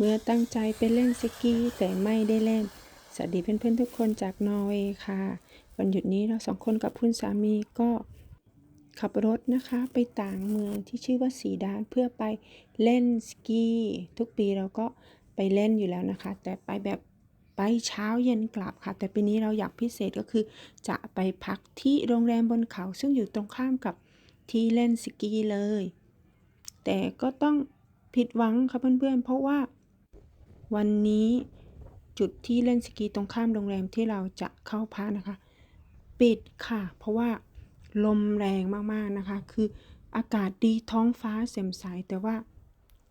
เมื่อตั้งใจไปเล่นสกีแต่ไม่ได้เล่น สวัสดีเพื่อนๆทุกคนจากนอร์เวย์ค่ะ วันหยุดนี้เราสองคนกับคุณสามีก็ขับรถนะคะไปต่างเมืองที่ชื่อว่าสีดานเพื่อไปเล่นสกี ทุกปีเราก็ไปเล่นอยู่แล้วนะคะ แต่ไปแบบไปเช้าเย็นกลับค่ะ แต่ปีนี้เราอยากพิเศษก็คือ จะไปพักที่โรงแรมบนเขา ซึ่งอยู่ตรงข้ามกับที่เล่นสกีเลย แต่ก็ต้องผิดหวังค่ะเพื่อนๆเพราะว่า วันนี้จุดที่เล่นสกีตรงข้ามโรงแรมที่เราจะเข้าพักนะคะ ปิดค่ะ เพราะว่าลมแรงมากๆนะคะ คืออากาศดีท้องฟ้าแจ่มใสแต่ว่า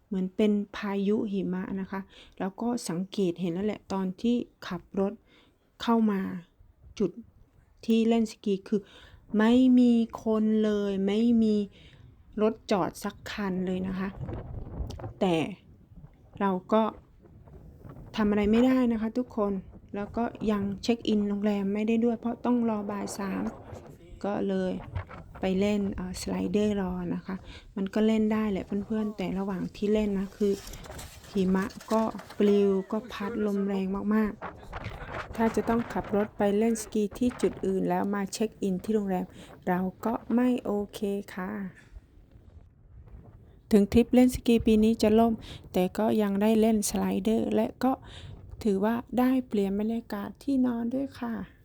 เหมือนเป็นพายุหิมะนะคะ แล้วก็สังเกตเห็นแล้วแหละตอนที่ขับรถเข้ามาจุดที่เล่นสกีคือ ไม่มีคนเลย ไม่มีรถจอดสักคันเลยนะคะ แต่เราก็ ทำอะไรไม่ได้นะคะทุกคน แล้วก็ยังเช็คอินโรงแรมไม่ได้ด้วย เพราะต้องรอบ่ายสามก็เลยไปเล่นสไลเดอร์รอนะคะ มันก็เล่นได้แหละเพื่อนๆ แต่ระหว่างที่เล่นนะคือหิมะก็ปลิวก็พัดลมแรงมากๆ ถ้าจะต้องขับรถไปเล่นสกีที่จุดอื่นแล้วมาเช็คอินที่โรงแรม เราก็ไม่โอเคค่ะ ถึงทริปเล่นสกีปีนี้จะล่ม แต่ก็ยังได้เล่นสไลเดอร์ และก็ถือว่าได้เปลี่ยนบรรยากาศที่นอนด้วยค่ะ